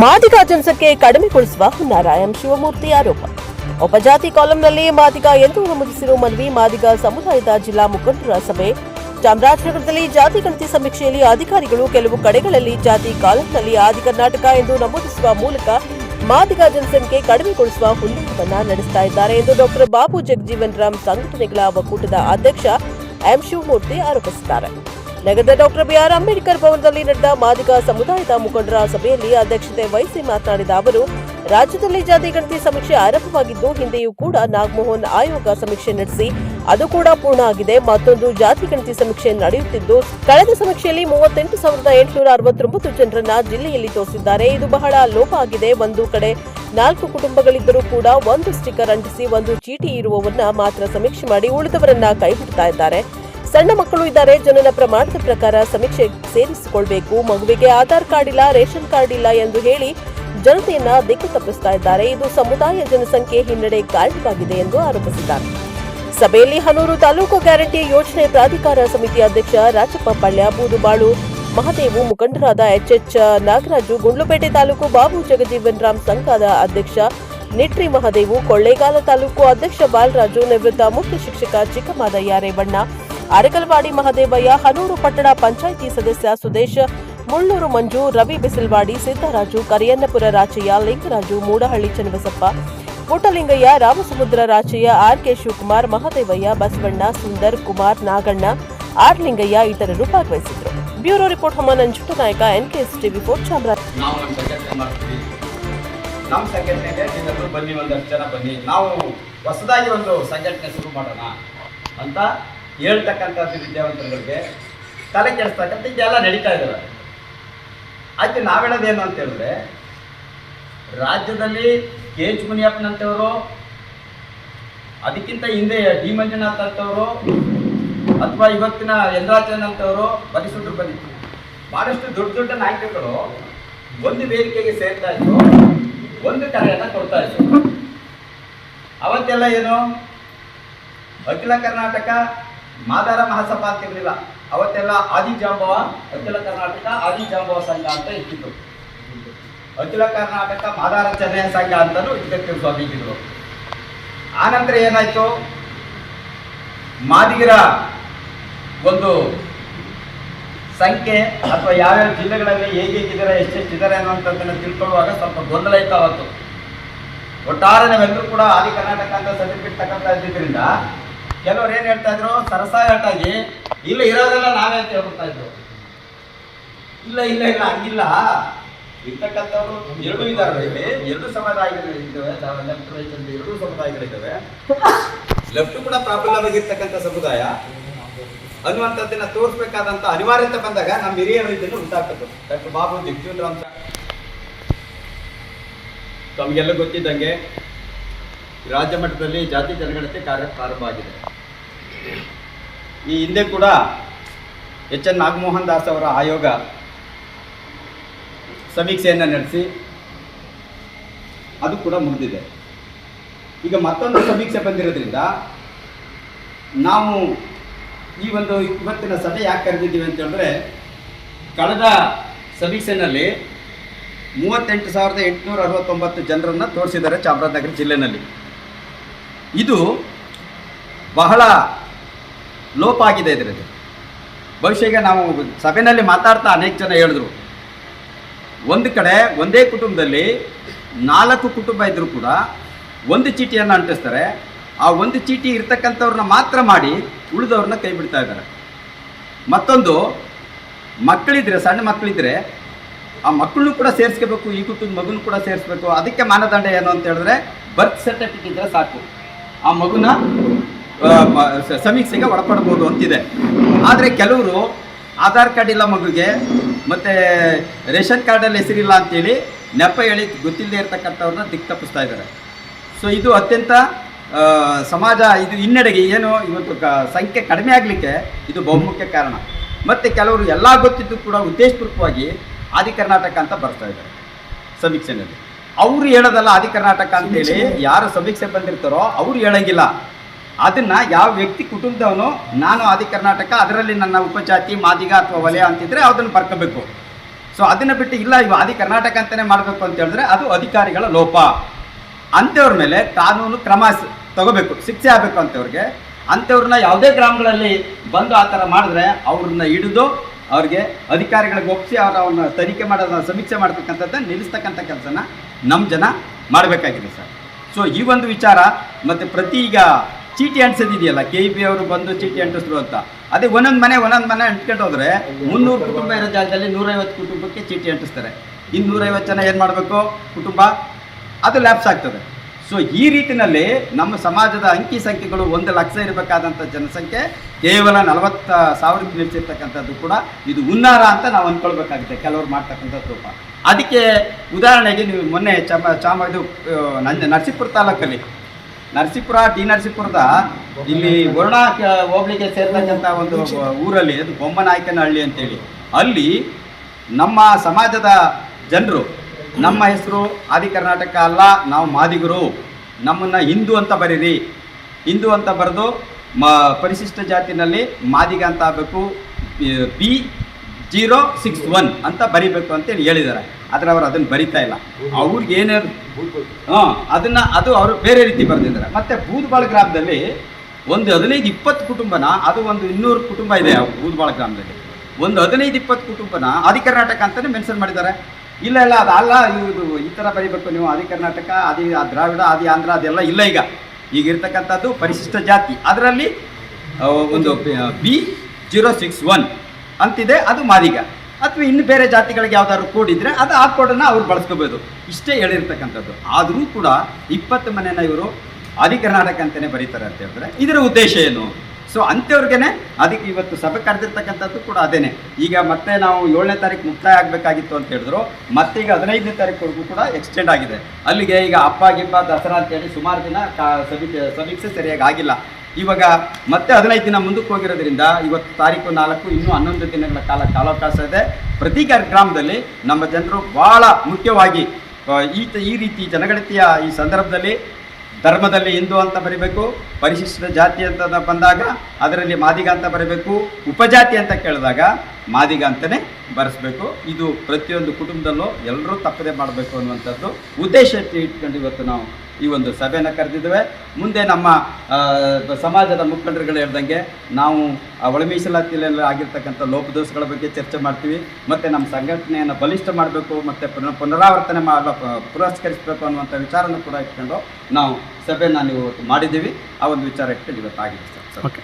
ಮಾದಿಗ ಜನಸಂಖ್ಯೆ ಕಡಿಮೆಗೊಳಿಸುವ ಹುನ್ನಾರ ಎಂ ಶಿವಮೂರ್ತಿ ಆರೋಪ. ಉಪಜಾತಿ ಕಾಲಂನಲ್ಲಿ ಮಾದಿಗ ಎಂದು ನಮೂದಿಸಿರುವ ಮನವಿ ಮಾದಿಗ ಸಮುದಾಯದ ಜಿಲ್ಲಾ ಮುಖಂಡರ ಸಭೆ. ಚಾಮರಾಜನಗರದಲ್ಲಿ ಜಾತಿ ಗಣತಿ ಸಮೀಕ್ಷೆಯಲ್ಲಿ ಅಧಿಕಾರಿಗಳು ಕೆಲವು ಕಡೆಗಳಲ್ಲಿ ಜಾತಿ ಕಾಲಂನಲ್ಲಿ ಆದಿ ಕರ್ನಾಟಕ ಎಂದು ನಮೂದಿಸುವ ಮೂಲಕ ಮಾದಿಗ ಜನಸಂಖ್ಯೆ ಕಡಿಮೆಗೊಳಿಸುವ ಹುನ್ನಾರವನ್ನ ನಡೆಸ್ತಾ ಇದ್ದಾರೆ ಎಂದು ಡಾಕ್ಟರ್ ಬಾಬು ಜಗಜೀವನ್ ರಾಮ್ ಸಂಘಟನೆಗಳ ಒಕ್ಕೂಟದ ಅಧ್ಯಕ್ಷ ಎಂ. ಶಿವಮೂರ್ತಿ ಆರೋಪಿಸಿದ್ದಾರೆ. ನಗರದ ಡಾಕ್ಟರ್ ಬಿಆರ್ ಅಂಬೇಡ್ಕರ್ ಭವನದಲ್ಲಿ ನಡೆದ ಮಾದಿಗ ಸಮುದಾಯದ ಮುಖಂಡರ ಸಭೆಯಲ್ಲಿ ಅಧ್ಯಕ್ಷತೆ ವಹಿಸಿ ಮಾತನಾಡಿದ ಅವರು, ರಾಜ್ಯದಲ್ಲಿ ಜಾತಿ ಗಣತಿ ಸಮೀಕ್ಷೆ ಆರಂಭವಾಗಿದ್ದು, ಹಿಂದೆಯೂ ಕೂಡ ನಾಗಮೋಹನ್ ಆಯೋಗ ಸಮೀಕ್ಷೆ ನಡೆಸಿ, ಅದು ಕೂಡ ಪೂರ್ಣ ಆಗಿದೆ. ಮತ್ತೊಂದು ಜಾತಿ ಗಣತಿ ಸಮೀಕ್ಷೆ ನಡೆಯುತ್ತಿದ್ದು, ಕಳೆದ ಸಮೀಕ್ಷೆಯಲ್ಲಿ ಮೂವತ್ತೆಂಟು ಸಾವಿರದ ಎಂಟುನೂರ ಅರವತ್ತೊಂಬತ್ತು ಜನರನ್ನ ಜಿಲ್ಲೆಯಲ್ಲಿ ತೋರಿಸಿದ್ದಾರೆ. ಇದು ಬಹಳ ಲೋಪ ಆಗಿದೆ. ಒಂದು ಕಡೆ ನಾಲ್ಕು ಕುಟುಂಬಗಳಿದ್ದರೂ ಕೂಡ ಒಂದು ಸ್ಟಿಕ್ಕರ್ ಅಂಟಿಸಿ, ಒಂದು ಚೀಟಿ ಇರುವವನ್ನ ಮಾತ್ರ ಸಮೀಕ್ಷೆ ಮಾಡಿ ಉಳಿದವರನ್ನ ಕೈಬಿಡ್ತಾ ಇದ್ದಾರೆ. ಸಣ್ಣ ಮಕ್ಕಳು ಇದ್ದಾರೆ. ಜನನ ಪ್ರಮಾಣದ ಪ್ರಕಾರ ಸಮೀಕ್ಷೆ ಸೇರಿಸಿಕೊಳ್ಬೇಕು. ಮಗುವಿಗೆ ಆಧಾರ್ ಕಾರ್ಡ್ ಇಲ್ಲ, ರೇಷನ್ ಕಾರ್ಡ್ ಇಲ್ಲ ಎಂದು ಹೇಳಿ ಜನತೆಯನ್ನ ದಿಕ್ಕು ತಪ್ಪಿಸ್ತಾ ಇದ್ದಾರೆ. ಇದು ಸಮುದಾಯ ಜನಸಂಖ್ಯೆ ಹಿನ್ನಡೆ ಕಾರಣವಾಗಿದೆ ಎಂದು ಆರೋಪಿಸಿದ್ದಾರೆ. ಸಭೆಯಲ್ಲಿ ಹನೂರು ತಾಲೂಕು ಗ್ಯಾರಂಟಿ ಯೋಜನೆ ಪ್ರಾಧಿಕಾರ ಸಮಿತಿ ಅಧ್ಯಕ್ಷ ರಾಜಪ್ಪ ಪಳ್ಯ, ಬೂದುಬಾಳು, ಮಹದೇವು ಮುಖಂಡರಾದ ಎಚ್ಎಚ್ ನಾಗರಾಜು, ಗುಂಡ್ಲುಪೇಟೆ ತಾಲೂಕು ಬಾಬು ಜಗಜೀವನ್ ರಾಮ್ ಸಂಘದ ಅಧ್ಯಕ್ಷ ನಿಟ್ರಿ ಮಹದೇವು, ಕೊಳ್ಳೇಗಾಲ ತಾಲೂಕು ಅಧ್ಯಕ್ಷ ಬಾಲರಾಜು, ನಿವೃತ್ತ ಮುಖ್ಯ ಶಿಕ್ಷಕ ಚಿಕ್ಕಮಾದಯ್ಯ ರೇವಣ್ಣ ಅರಕಲವಾಡಿ ಮಹದೇವಯ್ಯ, ಹನೂರು ಪಟ್ಟಣ ಪಂಚಾಯಿತಿ ಸದಸ್ಯ Sudesh, Mulluru Manju, Ravi Bisilwadi, Siddaraju, Kariyannapura Rachaiah, Lingaraju, Moodahalli Channabasappa Puttalingaiah Ramasamudra Rachaiah, R K Shivakumar, Mahadevaiah, Basavanna, Sundar, Kumar, Naganna, R Lingaiah ಇತರರು ಭಾಗವಹಿಸಿದರು ಬ್ಯೂರೋ ರಿಪೋರ್ಟ್ ಹಮ್ಮ ನಂಜುಂಡ ನಾಯಕ, ಎನ್ಕೆಎಸ್ ಟಿವಿ ಫೋರ್ ಚಾಮರಾಜ್. ನಮ್ಮ ಸಂಘಟನೆಗೆ ನೀವೆಲ್ಲರೂ ಬನ್ನಿ ಒಂದಷ್ಟು ಜನ ಬನ್ನಿ. ನಾವು ಹೊಸದಾಗಿ ಒಂದು ಸಂಘಟನೆ ಶುರು ಮಾಡೋಣ ಅಂತ ಹೇಳ್ತಕ್ಕಂಥದ್ದು ವಿದ್ಯಾವಂತರುಗಳಿಗೆ ತಲೆ ಕೆಡಿಸ್ತಕ್ಕಂಥ ಇದೆಲ್ಲ ನಡೀತಾ ಇದ್ದಾರೆ ಆಯ್ತು ನಾವು ಹೇಳೋದೇನು ಅಂತ ಹೇಳಿದ್ರೆ, ರಾಜ್ಯದಲ್ಲಿ ಕೆ ಎಚ್ ಮುನಿಯಪ್ಪನಂತವರು ಅದಕ್ಕಿಂತ ಹಿಂದೆ ಡಿ ಮಂಜುನಾಥ್ ಅಂತವರು, ಅಥವಾ ಇವತ್ತಿನ ಯಂದ್ರಾಜನ್ ಅಂತವರು ಬರಿಸುಟ್ರು ಬಂದಿತ್ತು ಬಹಳಷ್ಟು ದೊಡ್ಡ ದೊಡ್ಡ ನಾಯಕರುಗಳು ಒಂದು ವೇದಿಕೆಗೆ ಸೇರ್ತಾ ಇದ್ರು, ಒಂದು ಕಾರ್ಯನ ಕೊಡ್ತಾ ಇದ್ರು. ಅವತ್ತೆಲ್ಲ ಏನು? ಅಖಿಲ ಕರ್ನಾಟಕ ಮಾದಾರ ಮಹಾಸಭಾ ಅಂತ ಇರಲಿಲ್ಲ ಅವತ್ತೆಲ್ಲ ಆದಿಜಾಂಬವ ಅಖಿಲ ಕರ್ನಾಟಕ ಆದಿಜಾಂಬವ ಸಂಘ ಅಂತ ಇಟ್ಟಿತ್ತು ಅಖಿಲ ಕರ್ನಾಟಕ ಮಾದಾರ ಚೆನ್ನೈ ಸಂಘ ಅಂತಲೂ ಇದಕ್ಕೆ ಸ್ವಾಮೀಜಿಗಳು ಆನಂತರ ಏನಾಯ್ತು? ಮಾದಿಗರ ಒಂದು ಸಂಖ್ಯೆ ಅಥವಾ ಯಾವ್ಯಾವ ಜಿಲ್ಲೆಗಳಲ್ಲಿ ಹೇಗೆ ಹೇಗಿದ್ದಾರೆ ಎಷ್ಟೆಷ್ಟಿದ್ದಾರೆ ಅನ್ನುವಂಥದ್ದನ್ನು ತಿಳ್ಕೊಳ್ಳುವಾಗ ಸ್ವಲ್ಪ ಗೊಂದಲ ಇತ್ತು ಅವತ್ತು. ಒಟ್ಟಾರೆ ನಾವೆಲ್ಲರೂ ಕೂಡ ಆದಿ ಕರ್ನಾಟಕ ಅಂತ ಸರ್ಟಿಫಿಕೇಟ್ ತಗೊಂತ ಇದ್ದಿದ್ರಿಂದ ಕೆಲವ್ರು ಏನು ಹೇಳ್ತಾ ಇದ್ರು? ಸರಸಾಗಟ್ಟಾಗಿ ಇಲ್ಲ ಇರೋದೆಲ್ಲ ನಾವೇ ಅಂತ ಹೇಳ್ಬಿಡ್ತಾ ಇದ್ರು. ಇಲ್ಲ ಇಲ್ಲ ಇಲ್ಲ, ಹಂಗಿಲ್ಲ. ಇರ್ತಕ್ಕಂಥವ್ರು ಎರಡು ಇದಾವೆ ಇಲ್ಲಿ. ಎರಡು ಸಮುದಾಯಗಳು ಇದ್ದಾವೆ. ಲೆಫ್ಟ್ ರೈಟ್ ಅಂತ ಎರಡು ಸಮುದಾಯಗಳಿದ್ದಾವೆ ಲೆಫ್ಟ್ ಕೂಡ ಪ್ರಾಬಲ್ಯ ಆಗಿರ್ತಕ್ಕಂಥ ಸಮುದಾಯ. ಅನ್ನುವಂಥದ್ದನ್ನ ತೋರಿಸ್ಬೇಕಾದಂತ ಅನಿವಾರ್ಯತೆ ಬಂದಾಗ ನಮ್ಮ ಹಿರಿಯರು ಇದನ್ನು ಉಂಟಾಗ್ತದೆ. ಡಾಕ್ಟರ್ ಬಾಬು ಜಗಜೀವನ್ ಅಂತ ತಮಗೆಲ್ಲ ಗೊತ್ತಿದ್ದಂಗೆ ರಾಜ್ಯ ಮಟ್ಟದಲ್ಲಿ ಜಾತಿ ಜನಗಣತಿ ಕಾರ್ಯ ಪ್ರಾರಂಭ ಆಗಿದೆ. ಈ ಹಿಂದೆ ಕೂಡ ಎಚ್ ಎನ್ ನಾಗಮೋಹನ್ ದಾಸ್ ಅವರ ಆಯೋಗ ಸಮೀಕ್ಷೆಯನ್ನು ನಡೆಸಿ ಅದು ಕೂಡ ಮುಗಿದಿದೆ. ಈಗ ಮತ್ತೊಂದು ಸಮೀಕ್ಷೆ ಬಂದಿರೋದ್ರಿಂದ ನಾವು ಈ ಒಂದು ಇವತ್ತಿನ ಸಭೆ ಯಾಕೆ ಕರೆದಿದ್ದೀವಿ ಅಂತ ಹೇಳಿದ್ರೆ ಕಳೆದ ಸಮೀಕ್ಷೆನಲ್ಲಿ ಮೂವತ್ತೆಂಟು ಸಾವಿರದ ಎಂಟುನೂರ ಅರವತ್ತೊಂಬತ್ತು ಜನರನ್ನು ತೋರಿಸಿದ್ದಾರೆ ಚಾಮರಾಜನಗರ ಜಿಲ್ಲೆನಲ್ಲಿ. ಇದು ಬಹಳ ಲೋಪ ಆಗಿದೆ ಇದರಲ್ಲಿ. ಬಹುಶಃ ಈಗ ನಾವು ಸಭೆಯಲ್ಲಿ ಮಾತಾಡ್ತಾ ಅನೇಕ ಜನ ಹೇಳಿದ್ರು. ಒಂದು ಕಡೆ ಒಂದೇ ಕುಟುಂಬದಲ್ಲಿ ನಾಲ್ಕು ಕುಟುಂಬ ಇದ್ದರೂ ಕೂಡ ಒಂದು ಚೀಟಿಯನ್ನು ಅಂಟಿಸ್ತಾರೆ. ಆ ಒಂದು ಚೀಟಿ ಇರ್ತಕ್ಕಂಥವ್ರನ್ನ ಮಾತ್ರ ಮಾಡಿ ಉಳಿದವ್ರನ್ನ ಕೈ ಬಿಡ್ತಾ ಇದ್ದಾರೆ. ಮತ್ತೊಂದು ಮಕ್ಕಳಿದ್ರೆ, ಸಣ್ಣ ಮಕ್ಕಳಿದ್ರೆ ಆ ಮಕ್ಕಳನ್ನು ಕೂಡ ಸೇರಿಸ್ಕೋಬೇಕು, ಈ ಕುಟುಂಬ ಮಗುನ ಕೂಡ ಸೇರಿಸ್ಬೇಕು. ಅದಕ್ಕೆ ಮಾನದಂಡ ಏನು ಅಂತ ಹೇಳಿದ್ರೆ ಬರ್ತ್ ಸರ್ಟಿಫಿಕೇಟ್ ಇದ್ದರೆ ಸಾಕು. ಆ ಮಗುನ ಸಮೀಕ್ಷೆಗೆ ಒಳಪಡ್ಬೋದು ಅಂತಿದೆ. ಆದರೆ ಕೆಲವರು ಆಧಾರ್ ಕಾರ್ಡ್ ಇಲ್ಲ ಮಗುಗೆ ಮತ್ತು ರೇಷನ್ ಕಾರ್ಡಲ್ಲಿ ಹೆಸರಿಲ್ಲ ಅಂತೇಳಿ ನೆಪ ಹೇಳಿ ಗೊತ್ತಿಲ್ಲದೆ ಇರತಕ್ಕಂಥವ್ರನ್ನ ದಿಕ್ಕ ತಪ್ಪಿಸ್ತಾ ಇದ್ದಾರೆ. ಸೊ ಇದು ಅತ್ಯಂತ ಸಮಾಜ ಇದು ಹಿನ್ನಡೆಗೆ ಏನು ಇವತ್ತು ಕ ಸಂಖ್ಯೆ ಕಡಿಮೆ ಆಗಲಿಕ್ಕೆ ಇದು ಬಹುಮುಖ್ಯ ಕಾರಣ. ಮತ್ತು ಕೆಲವರು ಎಲ್ಲ ಗೊತ್ತಿದ್ದು ಕೂಡ ಉದ್ದೇಶಪೂರ್ವಕವಾಗಿ ಆದಿ ಕರ್ನಾಟಕ ಅಂತ ಬರ್ತಾ ಇದ್ದಾರೆ ಸಮೀಕ್ಷೆನಲ್ಲಿ. ಅವರು ಹೇಳೋದಲ್ಲ ಆದಿ ಕರ್ನಾಟಕ ಅಂತೇಳಿ ಯಾರು ಸಮೀಕ್ಷೆ ಬಂದಿರ್ತಾರೋ ಅವರು ಹೇಳಂಗಿಲ್ಲ. ಅದನ್ನ ಯಾವ ವ್ಯಕ್ತಿ ಕುಟುಂಬದವನು, ನಾನು ಆದಿ ಕರ್ನಾಟಕ, ಅದರಲ್ಲಿ ನನ್ನ ಉಪಜಾತಿ, ಮಾದಿಗ ಅಥವಾ ವಲಯ ಅಂತಿದ್ರೆ ಅದನ್ನು ಬರ್ಕೋಬೇಕು ಸೊ ಅದನ್ನು ಬಿಟ್ಟು ಇಲ್ಲ, ಇವು ಆದಿ ಕರ್ನಾಟಕ ಅಂತಲೇ ಮಾಡಬೇಕು ಅಂತ ಹೇಳಿದ್ರೆ ಅದು ಅಧಿಕಾರಿಗಳ ಲೋಪ. ಅಂಥವ್ರ ಮೇಲೆ ಕಾನೂನು ಕ್ರಮ ತಗೋಬೇಕು, ಶಿಕ್ಷೆ ಆಗಬೇಕು ಅಂಥವ್ರಿಗೆ. ಅಂಥವ್ರನ್ನ ಯಾವುದೇ ಗ್ರಾಮಗಳಲ್ಲಿ ಬಂದು ಆ ಥರ ಮಾಡಿದ್ರೆ ಅವ್ರನ್ನ ಹಿಡಿದು ಅವ್ರಿಗೆ ಅಧಿಕಾರಿಗಳಿಗೆ ಒಪ್ಪಿಸಿ ಅವ್ರ ಅವ್ರನ್ನ ತನಿಖೆ ಮಾಡೋದನ್ನ, ಸಮೀಕ್ಷೆ ಮಾಡ್ತಕ್ಕಂಥದ್ದನ್ನು ನಿಲ್ಲಿಸ್ತಕ್ಕಂಥ ಕೆಲಸನ ನಮ್ಮ ಜನ ಮಾಡಬೇಕಾಗಿದೆ ಸರ್. ಸೊ ಈ ಒಂದು ವಿಚಾರ ಮತ್ತು ಪ್ರತಿ ಈಗ ಚೀಟಿ ಅಂಟಿಸೋದಿದೆಯಲ್ಲ ಕೆ ಇ ಪಿ ಅವರು ಬಂದು ಚೀಟಿ ಅಂಟಿಸ್ರು ಅಂತ. ಅದೇ ಒಂದೊಂದು ಮನೆ ಒಂದೊಂದು ಮನೆ ಅಂಟ್ಕೊಂಡು ಹೋದ್ರೆ ಮುನ್ನೂರು ಕುಟುಂಬ ಇರೋ ಜಾಗದಲ್ಲಿ ನೂರೈವತ್ತು ಕುಟುಂಬಕ್ಕೆ ಚೀಟಿ ಅಂಟಿಸ್ತಾರೆ. ಇನ್ನು ನೂರೈವತ್ತು ಜನ ಏನು ಮಾಡಬೇಕು? ಕುಟುಂಬ? ಅದು ಲ್ಯಾಪ್ಸ್ ಆಗ್ತದೆ. ಸೊ ಈ ರೀತಿಯಲ್ಲಿ ನಮ್ಮ ಸಮಾಜದ ಅಂಕಿ ಸಂಖ್ಯೆಗಳು ಒಂದು ಲಕ್ಷ ಇರಬೇಕಾದಂಥ ಜನಸಂಖ್ಯೆ, ಕೇವಲ ನಲವತ್ತ ಸಾವಿರಕ್ಕೆ ನಿಲ್ಲಿಸಿರ್ತಕ್ಕಂಥದ್ದು ಕೂಡ ಇದು ಉನ್ನಾರ ಅಂತ ನಾವು ಅಂದ್ಕೊಳ್ಬೇಕಾಗುತ್ತೆ ಕೆಲವರು ಮಾಡ್ತಕ್ಕಂಥ ರೂಪ ಅದಕ್ಕೆ ಉದಾಹರಣೆಗೆ ನೀವು ಮೊನ್ನೆ ಚಮ ಚಾಮ ಇದು ನಂಜ, ನರಸೀಪುರ ತಾಲೂಕಲ್ಲಿ ನರಸೀಪುರ, ಟಿ ನರಸೀಪುರದ, ಇಲ್ಲಿ ವರುಣ ಹೋಗ್ಲಿಕ್ಕೆ ಸೇರ್ತಕ್ಕಂಥ ಒಂದು ಊರಲ್ಲಿ, ಅದು ಬೊಮ್ಮನಾಯ್ಕನಹಳ್ಳಿ ಅಂತೇಳಿ. ಅಲ್ಲಿ ನಮ್ಮ ಸಮಾಜದ ಜನರು, ನಮ್ಮ ಹೆಸರು ಆದಿ ಕರ್ನಾಟಕ ಅಲ್ಲ, ನಾವು ಮಾದಿಗರು. ನಮ್ಮನ್ನು ಹಿಂದೂ ಅಂತ ಬರೀರಿ. ಹಿಂದೂ ಅಂತ ಬರೆದು ಮ ಪರಿಶಿಷ್ಟ ಜಾತಿನಲ್ಲಿ ಮಾದಿಗ ಅಂತ ಆಗಬೇಕು ಪಿ ಜೀರೋ ಸಿಕ್ಸ್ ಒನ್ ಅಂತ ಬರಿಬೇಕು ಅಂತೇಳಿ ಹೇಳಿದ್ದಾರೆ. ಆದರೆ ಅವರು ಅದನ್ನು ಬರಿತಾ ಇಲ್ಲ. ಅವ್ರಿಗೆ ಏನೇನು ಹಾಂ ಅದನ್ನ ಅದು ಅವರು ಬೇರೆ ರೀತಿ ಬರೆದಿದ್ದಾರೆ. ಮತ್ತೆ ಬೂದ್ಬಾಳ್ ಗ್ರಾಮದಲ್ಲಿ ಒಂದು ಹದಿನೈದು ಇಪ್ಪತ್ತು ಕುಟುಂಬನ ಅದು ಒಂದು ಇನ್ನೂರು ಕುಟುಂಬ ಇದೆ ಬೂದ್ಬಾಳ ಗ್ರಾಮದಲ್ಲಿ. ಒಂದು ಹದಿನೈದು ಇಪ್ಪತ್ತು ಕುಟುಂಬನ ಆದಿ ಕರ್ನಾಟಕ ಅಂತಲೇ ಮೆನ್ಷನ್ ಮಾಡಿದ್ದಾರೆ. ಇಲ್ಲ ಇಲ್ಲ ಅದು ಅಲ್ಲ ಇದು ಈ ಥರ ಬರೀಬೇಕು ನೀವು ಆದಿ ಕರ್ನಾಟಕ ಆದಿ ಆ ದ್ರಾವಿಡ ಆದಿ ಆಂಧ್ರ ಅದೆಲ್ಲ ಇಲ್ಲ ಈಗ. ಈಗ ಇರ್ತಕ್ಕಂಥದ್ದು ಪರಿಶಿಷ್ಟ ಜಾತಿ. ಅದರಲ್ಲಿ ಒಂದು ಬಿ ಜೀರೋ ಸಿಕ್ಸ್ ಒನ್ ಅಂತಿದೆ ಅದು ಮಾದಿಗ. ಅಥವಾ ಇನ್ನು ಬೇರೆ ಜಾತಿಗಳಿಗೆ ಯಾವ್ದಾದ್ರು ಕೋಡ್ ಇದ್ರೆ ಅದು ಆ ಕೋಡನ್ನು ಅವ್ರು ಬಳಸ್ಕೋಬೋದು. ಇಷ್ಟೇ ಹೇಳಿರ್ತಕ್ಕಂಥದ್ದು. ಆದರೂ ಕೂಡ ಇಪ್ಪತ್ತು ಮನೆನ ಇವರು ಆದಿ ಕರ್ನಾಟಕ ಅಂತಲೇ ಬರೀತಾರೆ ಅಂತ ಹೇಳಿದ್ರೆ ಇದರ ಉದ್ದೇಶ ಏನು? ಸೊ ಅಂಥವ್ರಿಗೇನೆ ಅದಕ್ಕೆ ಇವತ್ತು ಸಭೆ ಕರೆದಿರ್ತಕ್ಕಂಥದ್ದು ಕೂಡ ಅದೇನೆ. ಈಗ ಮತ್ತೆ ನಾವು ಏಳನೇ ತಾರೀಕು ಮುಕ್ತಾಯ ಆಗಬೇಕಾಗಿತ್ತು ಅಂತ ಹೇಳಿದ್ರು. ಮತ್ತೆ ಈಗ ಹದಿನೈದನೇ ತಾರೀಕುವರೆಗೂ ಕೂಡ ಎಕ್ಸ್ಟೆಂಡ್ ಆಗಿದೆ. ಅಲ್ಲಿಗೆ ಈಗ ಅಪ್ಪ ಗಿಬ್ಬ ದಸರಾ ಅಂತೇಳಿ ಸುಮಾರು ದಿನ ಕಾ ಸಮೀಕ್ಷೆ ಸರಿಯಾಗಿ ಆಗಿಲ್ಲ. ಇವಾಗ ಮತ್ತೆ ಹದಿನೈದು ದಿನ ಮುಂದಕ್ಕೆ ಹೋಗಿರೋದ್ರಿಂದ ಇವತ್ತು ತಾರೀಕು ನಾಲ್ಕು, ಇನ್ನೂ ಹನ್ನೊಂದು ದಿನಗಳ ಕಾಲ ಕಾಲಾವಕಾಶ ಇದೆ. ಪ್ರತಿ ಗ್ರಾ- ಗ್ರಾಮದಲ್ಲಿ ನಮ್ಮ ಜನರು ಭಾಳ ಮುಖ್ಯವಾಗಿ ಈ ಈ ರೀತಿ ಜನಗಣತಿಯ ಈ ಸಂದರ್ಭದಲ್ಲಿ ಧರ್ಮದಲ್ಲಿ ಹಿಂದೂ ಅಂತ ಬರಿಬೇಕು, ಪರಿಶಿಷ್ಟ ಜಾತಿ ಅಂತ ಬಂದಾಗ ಅದರಲ್ಲಿ ಮಾದಿಗ ಅಂತ ಬರಬೇಕು, ಉಪಜಾತಿ ಅಂತ ಕೇಳಿದಾಗ ಮಾದಿಗ ಅಂತಲೇ ಬರೆಸ್ಬೇಕು. ಇದು ಪ್ರತಿಯೊಂದು ಕುಟುಂಬದಲ್ಲೂ ಎಲ್ಲರೂ ತಪ್ಪದೆ ಮಾಡಬೇಕು ಅನ್ನುವಂಥದ್ದು ಉದ್ದೇಶ ಇಟ್ಕೊಂಡು ಇವತ್ತು ನಾವು ಈ ಒಂದು ಸಭೆಯನ್ನು ಕರೆದಿದ್ದೇವೆ. ಮುಂದೆ ನಮ್ಮ ಸಮಾಜದ ಮುಖಂಡರುಗಳು ಹೇಳ್ದಂಗೆ ನಾವು ಒಳ ಮೀಸಲಾತಿಯಲ್ಲಿ ಆಗಿರ್ತಕ್ಕಂಥ ಲೋಪದೋಷಗಳ ಬಗ್ಗೆ ಚರ್ಚೆ ಮಾಡ್ತೀವಿ. ಮತ್ತು ನಮ್ಮ ಸಂಘಟನೆಯನ್ನು ಬಲಿಷ್ಠ ಮಾಡಬೇಕು, ಮತ್ತು ಪುನಃ, ಪುನರಾವರ್ತನೆ ಮಾಡ ಪುರಸ್ಕರಿಸಬೇಕು ಅನ್ನುವಂಥ ವಿಚಾರನ ಕೂಡ ಇಟ್ಕೊಂಡು ನಾವು ಸಭೆಯನ್ನು ನೀವು ಮಾಡಿದ್ದೀವಿ. ಆ ಒಂದು ವಿಚಾರ ಇಟ್ಕೊಂಡು ಇವತ್ತು ಆಗಿದೆ ಸರ್. ಓಕೆ.